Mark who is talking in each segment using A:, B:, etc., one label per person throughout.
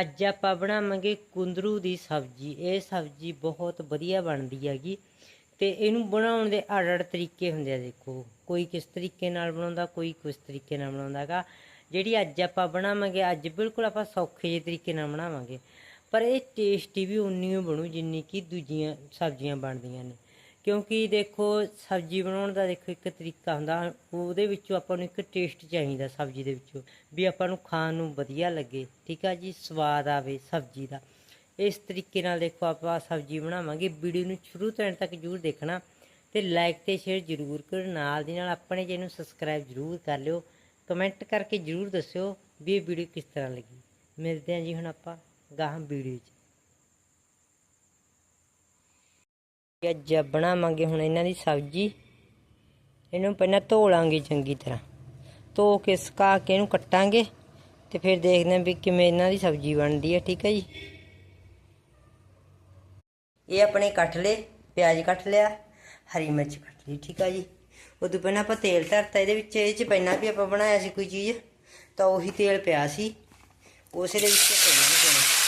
A: ਅੱਜ ਆਪਾਂ ਬਣਾਵਾਂਗੇ ਕੁੰਦਰੂ ਦੀ ਸਬਜ਼ੀ। ਇਹ ਸਬਜ਼ੀ ਬਹੁਤ ਵਧੀਆ ਬਣਦੀ ਹੈਗੀ ਤੇ ਇਹਨੂੰ ਬਣਾਉਣ ਦੇ ਅੜ ਅੜ ਤਰੀਕੇ ਹੁੰਦੇ ਆ ਦੇਖੋ। ਕੋਈ ਕਿਸ ਤਰੀਕੇ ਨਾਲ ਬਣਾਉਂਦਾ, ਕੋਈ ਕਿਸ ਤਰੀਕੇ ਨਾਲ ਬਣਾਉਂਦਾਗਾ ਜਿਹੜੀ ਅੱਜ ਆਪਾਂ ਬਣਾਵਾਂਗੇ, ਅੱਜ ਬਿਲਕੁਲ ਆਪਾਂ ਸੌਖੇ ਜਿਹੇ ਤਰੀਕੇ ਨਾਲ ਬਣਾਵਾਂਗੇ। ਪਰ ਇਹ ਟੇਸਟੀ ਵੀ ਉਨੀ ਹੀ ਬਣੂ ਜਿੰਨੀ ਕਿ ਦੂਜੀਆਂ ਸਬਜ਼ੀਆਂ ਬਣਦੀਆਂ ਨੇ। ਕਿਉਂਕਿ ਦੇਖੋ, ਸਬਜ਼ੀ ਬਣਾਉਣ ਦਾ ਦੇਖੋ ਇੱਕ ਤਰੀਕਾ ਹੁੰਦਾ। ਉਹਦੇ ਵਿੱਚੋਂ ਆਪਾਂ ਨੂੰ ਇੱਕ ਟੇਸਟ ਚਾਹੀਦਾ ਸਬਜ਼ੀ ਦੇ ਵਿੱਚੋਂ, ਵੀ ਆਪਾਂ ਨੂੰ ਖਾਣ ਨੂੰ ਵਧੀਆ ਲੱਗੇ, ਠੀਕ ਆ ਜੀ, ਸਵਾਦ ਆਵੇ ਸਬਜ਼ੀ ਦਾ। ਇਸ ਤਰੀਕੇ ਨਾਲ ਦੇਖੋ, ਆਪਾਂ ਸਬਜ਼ੀ ਬਣਾਵਾਂਗੇ। ਵੀਡੀਓ ਨੂੰ ਸ਼ੁਰੂ ਤੋਂ ਐਂਡ ਤੱਕ ਜ਼ਰੂਰ ਦੇਖਣਾ ਤੇ ਲਾਈਕ ਤੇ ਸ਼ੇਅਰ ਜ਼ਰੂਰ ਕਰੋ। ਨਾਲ ਦੀ ਨਾਲ ਆਪਣੇ ਚੈਨਲ ਨੂੰ ਸਬਸਕ੍ਰਾਈਬ ਜ਼ਰੂਰ ਕਰ ਲਿਓ। ਕਮੈਂਟ ਕਰਕੇ ਜ਼ਰੂਰ ਦੱਸਿਓ ਵੀ ਇਹ ਵੀਡੀਓ ਕਿਸ ਤਰ੍ਹਾਂ ਲੱਗੀ। ਮਿਲਦੇ ਹਾਂ ਜੀ ਹੁਣ ਆਪਾਂ ਗਾਹਾਂ ਵੀਡੀਓ 'ਚ। ਅੱਜ ਬਣਾਵਾਂਗੇ ਹੁਣ ਇਹਨਾਂ ਦੀ ਸਬਜ਼ੀ। ਇਹਨੂੰ ਪਹਿਲਾਂ ਧੋ ਲਾਂਗੇ ਚੰਗੀ ਤਰ੍ਹਾਂ। ਧੋ ਕੇ ਸੁਕਾ ਕੇ ਇਹਨੂੰ ਕੱਟਾਂਗੇ ਤੇ ਫਿਰ ਦੇਖਦੇ ਹਾਂ ਵੀ ਕਿਵੇਂ ਇਹਨਾਂ ਦੀ ਸਬਜ਼ੀ ਬਣਦੀ ਹੈ, ਠੀਕ ਹੈ ਜੀ? ਇਹ ਆਪਣੇ ਕੱਟ ਲਏ, ਪਿਆਜ਼ ਕੱਟ ਲਿਆ, ਹਰੀ ਮਿਰਚ ਕੱਟ ਲਈ, ਠੀਕ ਆ ਜੀ? ਉਦੋਂ ਪਹਿਲਾਂ ਆਪਾਂ ਤੇਲ ਧਰਤਾ, ਇਹਦੇ ਵਿੱਚ ਇਹ ਚ ਪਹਿਲਾਂ ਵੀ ਆਪਾਂ ਬਣਾਇਆ ਸੀ ਕੋਈ ਚੀਜ਼, ਤਾਂ ਉਹੀ ਤੇਲ ਪਿਆ ਸੀ। ਉਸੇ ਦੇ ਵਿੱਚ ਪੈਣਾ ਨਹੀਂ ਪੈਣਾ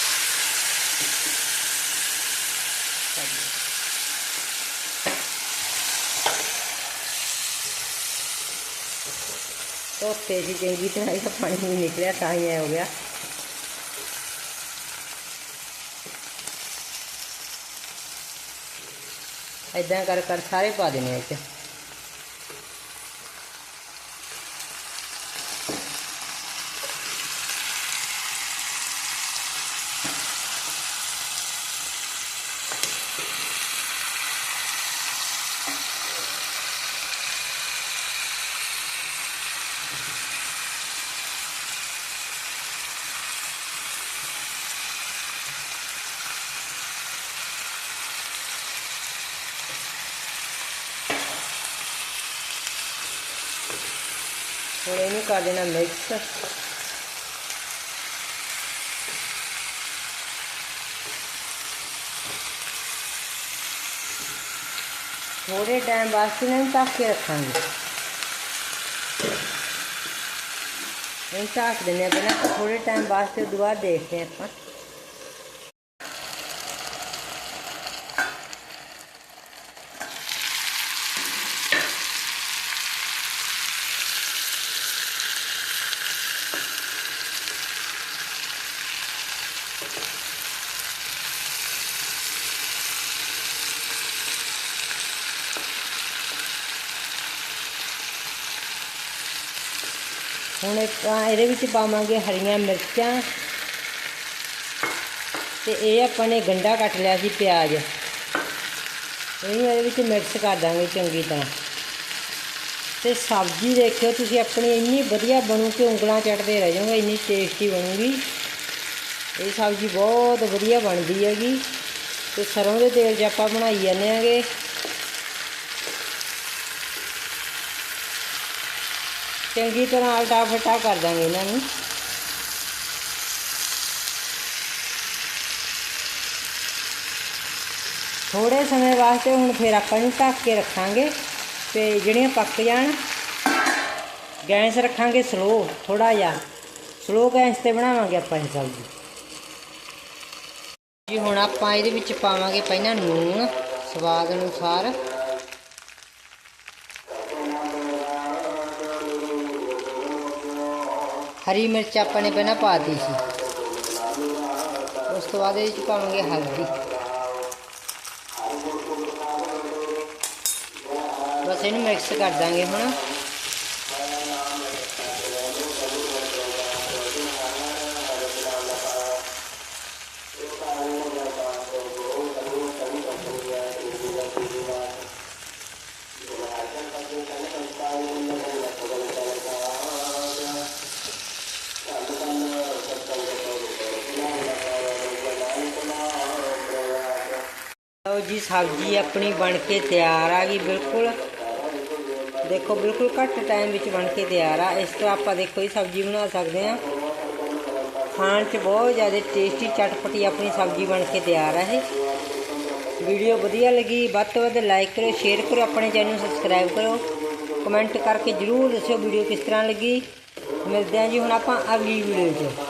A: ਧੋਤੇ ਸੀ ਚੰਗੀ ਤਰ੍ਹਾਂ ਇਹਦਾ ਪਾਣੀ ਨਿਕਲਿਆ, ਤਾਂ ਹੀ ਐ ਹੋ ਗਿਆ। ਐਦਾਂ ਕਰ ਕਰ ਸਾਰੇ ਪਾ ਦੇਣੇ ਇਹ 'ਚ ਹੁਣ ਇਹਨੂੰ ਕਰ ਦੇਣਾ ਮਿਕਸ ਥੋੜੇ ਟਾਈਮ ਵਾਸਤੇ ਇਹਨਾਂ ਨੂੰ ਢੱਕ ਕੇ ਰੱਖਾਂਗੇ। ਇਹ ਢੱਕ ਦਿੰਦੇ ਆ ਪਹਿਲਾਂ ਥੋੜੇ ਟਾਈਮ ਵਾਸਤੇ ਦੁਬਾਰਾ ਦੇਖਦੇ ਹਾਂ ਆਪਾਂ। ਹੁਣ ਆਪਾਂ ਇਹਦੇ ਵਿੱਚ ਪਾਵਾਂਗੇ ਹਰੀਆਂ ਮਿਰਚਾਂ। ਤੇ ਇਹ ਆਪਾਂ ਨੇ ਗੰਡਾ ਕੱਟ ਲਿਆ ਸੀ ਪਿਆਜ਼। ਇਹਨੂੰ ਇਹਦੇ ਵਿੱਚ ਮਿਕਸ ਕਰ ਦਾਂਗੇ ਚੰਗੀ ਤਰ੍ਹਾਂ। ਤੇ ਸਬਜ਼ੀ ਦੇਖਿਓ, ਤੁਸੀਂ ਆਪਣੀ ਇੰਨੀ ਵਧੀਆ ਬਣੂ ਕਿ ਉਂਗਲਾਂ ਚੜਦੇ ਰਹਿ ਜਾਓਗੇ, ਇੰਨੀ ਟੇਸਟੀ ਬਣੂਗੀ। ਇਹ ਸਬਜ਼ੀ ਬਹੁਤ ਵਧੀਆ ਬਣਦੀ ਹੈਗੀ। ਤੇ ਸਰੋਂ ਦੇ ਤੇਲ 'ਚ ਆਪਾਂ ਬਣਾਈ ਜਾਂਦੇ ਆਂਗੇ ਚੰਗੀ ਤਰ੍ਹਾਂ ਆਲਟਾ ਫਟਾ ਕਰ ਦਾਂਗੇ ਇਹਨਾਂ ਨੂੰ। ਥੋੜੇ ਸਮੇਂ ਵਾਸਤੇ ਹੁਣ ਫਿਰ ਆਪਾਂ ਨੂੰ ਢੱਕ ਕੇ ਰੱਖਾਂਗੇ ਤੇ ਜਿਹੜੀਆਂ ਪੱਕ ਜਾਣ, ਗੈਸ ਰੱਖਾਂਗੇ ਸਲੋ ਥੋੜਾ ਜਿਹਾ। ਸਲੋ ਗੈਸ ਤੇ ਬਣਾਵਾਂਗੇ ਆਪਾਂ ਇਹ ਸਬਜ਼ੀ। ਜੀ ਹੁਣ ਆਪਾਂ ਇਹਦੇ ਵਿੱਚ ਪਾਵਾਂਗੇ ਪਹਿਲਾਂ ਨੂਣ ਸਵਾਦ ਅਨੁਸਾਰ। ਹਰੀ ਮਿਰਚ ਆਪਾਂ ਨੇ ਪਹਿਲਾਂ ਪਾਤੀ ਸੀ। ਉਸ ਤੋਂ ਬਾਅਦ ਇਹਦੇ 'ਚ ਪਾਵਾਂਗੇ ਹਲਦੀ। ਬਸ ਇਹਨੂੰ ਮਿਕਸ ਕਰ ਦਾਂਗੇ ਹੁਣ। ਜੀ ਸਬਜ਼ੀ ਆਪਣੀ ਬਣ ਕੇ ਤਿਆਰ ਆ ਗਈ, ਬਿਲਕੁਲ। ਦੇਖੋ, ਬਿਲਕੁਲ ਘੱਟ ਟਾਈਮ ਵਿੱਚ ਬਣ ਕੇ ਤਿਆਰ ਆ। ਇਸ ਤੋਂ ਆਪਾਂ ਦੇਖੋ ਇਹ ਸਬਜ਼ੀ ਬਣਾ ਸਕਦੇ ਆ। ਖਾਣ 'ਚ ਬਹੁਤ ਜ਼ਿਆਦਾ ਟੇਸਟੀ ਚਟਪਟੀ ਆਪਣੀ ਸਬਜ਼ੀ ਬਣ ਕੇ ਤਿਆਰ ਆ ਇਹ। ਵੀਡੀਓ ਵਧੀਆ ਲੱਗੀ, ਵੱਧ ਤੋਂ ਵੱਧ ਲਾਈਕ ਕਰੋ ਸ਼ੇਅਰ ਕਰੋ, ਆਪਣੇ ਚੈਨਲ ਨੂੰ ਸਬਸਕ੍ਰਾਈਬ ਕਰੋ। ਕਮੈਂਟ ਕਰਕੇ ਜਰੂਰ ਦੱਸਿਓ ਵੀਡੀਓ ਕਿਸ ਤਰ੍ਹਾਂ ਲੱਗੀ। ਮਿਲਦੇ ਹਾਂ ਜੀ ਹੁਣ ਆਪਾਂ ਅਗਲੀ ਵੀਡੀਓ 'ਚ।